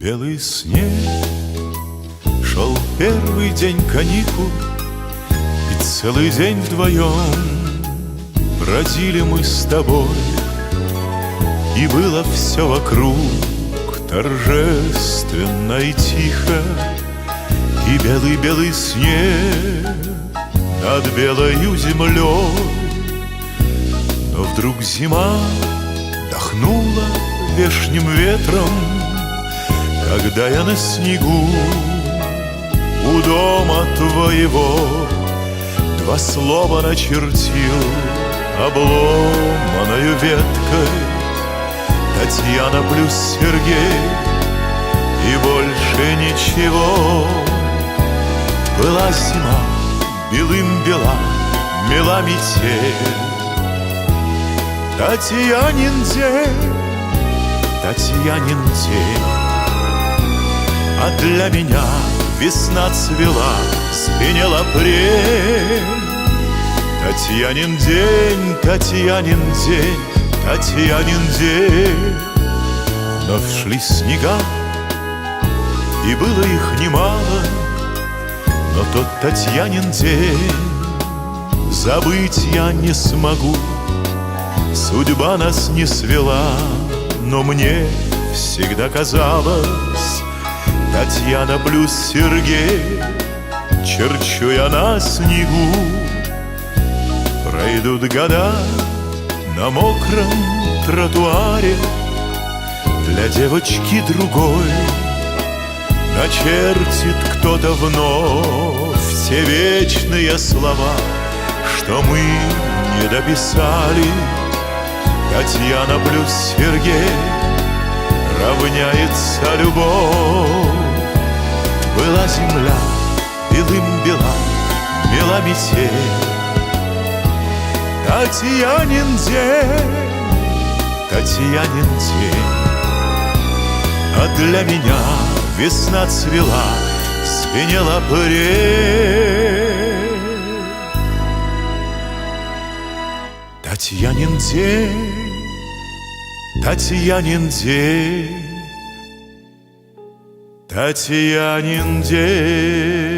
Белый снег, шел первый день каникул, И целый день вдвоем бродили мы с тобой, И было все вокруг торжественно и тихо, И белый-белый снег над белою землей. Но вдруг зима дохнула вешним ветром, Когда я на снегу у дома твоего Два слова начертил обломанную веткой. Татьяна плюс Сергей и больше ничего. Была зима, белым бела, мела метель. Татьянин день, Татьянин день А для меня весна цвела, спенел апрель Татьянин день, Татьянин день, Татьянин день. Вновь шли снега, и было их немало. Но тот Татьянин день забыть я не смогу. Судьба нас не свела, но мне всегда казалось Татьяна плюс Сергей, черчу я на снегу Пройдут года на мокром тротуаре Для девочки другой Начертит кто-то вновь Те вечные слова, что мы не дописали Татьяна плюс Сергей равняется любовь. Была земля белым бела, мела метель. Татьянин день, Татьянин день, А для меня весна цвела, спенела апрель. Татьянин день, Татьянин день, Татьянин день.